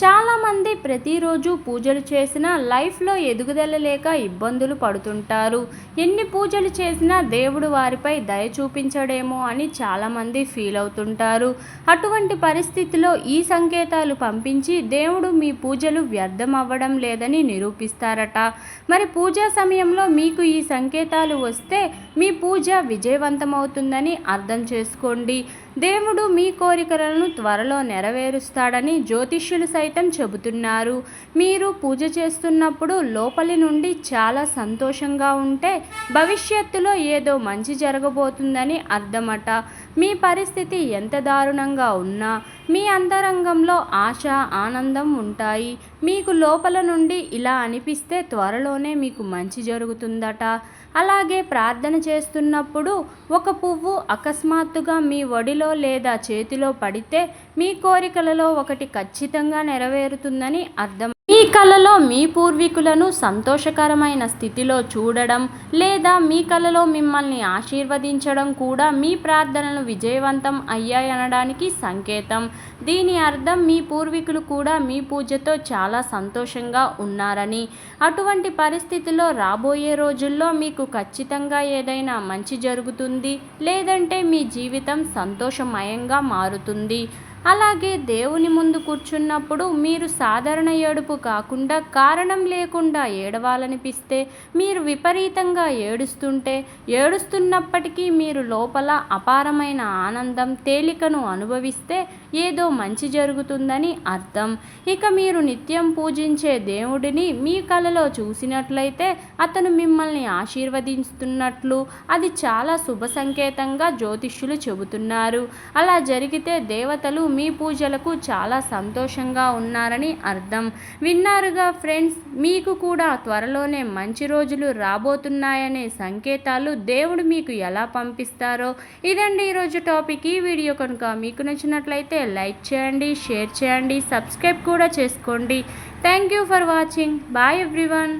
చాలామంది ప్రతిరోజు పూజలు చేసినా లైఫ్లో ఎదుగుదల లేక ఇబ్బందులు పడుతుంటారు. ఎన్ని పూజలు చేసినా దేవుడు వారిపై దయ చూపించడేమో అని చాలామంది ఫీల్ అవుతుంటారు. అటువంటి పరిస్థితిలో ఈ సంకేతాలు పంపించి దేవుడు మీ పూజలు వ్యర్థం అవ్వడం లేదని నిరూపిస్తారట. మరి పూజా సమయంలో మీకు ఈ సంకేతాలు వస్తే మీ పూజ విజయవంతమవుతుందని అర్థం చేసుకోండి. దేవుడు మీ కోరికలను త్వరలో నెరవేరుస్తాడని జ్యోతిష్యులు సైతం చెబుతున్నారు. మీరు పూజ చేస్తున్నప్పుడు లోపలి నుండి చాలా సంతోషంగా ఉంటే భవిష్యత్తులో ఏదో మంచి జరగబోతుందని అర్థమట. మీ పరిస్థితి ఎంత దారుణంగా ఉన్నా మీ అంతరంగంలో ఆశ ఆనందం ఉంటాయి. మీకు లోపల నుండి ఇలా అనిపిస్తే త్వరలోనే మీకు మంచి జరుగుతుందట. అలాగే ప్రార్థన చేస్తున్నప్పుడు ఒక పువ్వు అకస్మాత్తుగా మీ ఒడిలో లేదా చేతిలో పడితే మీ కోరికలలో ఒకటి ఖచ్చితంగా నెరవేరుతుందని అర్థం కళలో మీ పూర్వీకులను సంతోషకరమైన స్థితిలో చూడడం లేదా మీ కలలో మిమ్మల్ని ఆశీర్వదించడం కూడా మీ ప్రార్థనలు విజయవంతం అయ్యాయనడానికి సంకేతం. దీని అర్థం మీ పూర్వీకులు కూడా మీ పూజతో చాలా సంతోషంగా ఉన్నారని. అటువంటి పరిస్థితిలో రాబోయే రోజుల్లో మీకు ఖచ్చితంగా ఏదైనా మంచి జరుగుతుంది లేదంటే మీ జీవితం సంతోషమయంగా మారుతుంది. అలాగే దేవుని ముందు కూర్చున్నప్పుడు మీరు సాధారణ ఏడుపు కాకుండా కారణం లేకుండా ఏడవాలనిపిస్తే మీరు విపరీతంగా ఏడుస్తుంటే ఏడుస్తున్నప్పటికీ మీరు లోపల అపారమైన ఆనందం తేలికను అనుభవిస్తే ఏదో మంచి జరుగుతుందని అర్థం. ఇక మీరు నిత్యం పూజించే దేవుడిని మీ కలలో చూసినట్లయితే అతను మిమ్మల్ని ఆశీర్వదిస్తున్నట్లు అది చాలా శుభ సంకేతంగా జ్యోతిష్యులు చెబుతున్నారు. అలా జరిగితే దేవతలు మీ పూజలకు చాలా సంతోషంగా ఉన్నారని అర్థం. విన్నారుగా ఫ్రెండ్స్? మీకు కూడా త్వరలోనే మంచి రోజులు రాబోతున్నాయనే సంకేతాలు దేవుడు మీకు ఎలా పంపిస్తారో ఇదండి ఈరోజు టాపిక్. ఈ వీడియో కనుక మీకు నచ్చినట్లయితే లైక్ చేయండి షేర్ చేయండి సబ్స్క్రైబ్ కూడా చేసుకోండి. Thank you for watching. Bye everyone.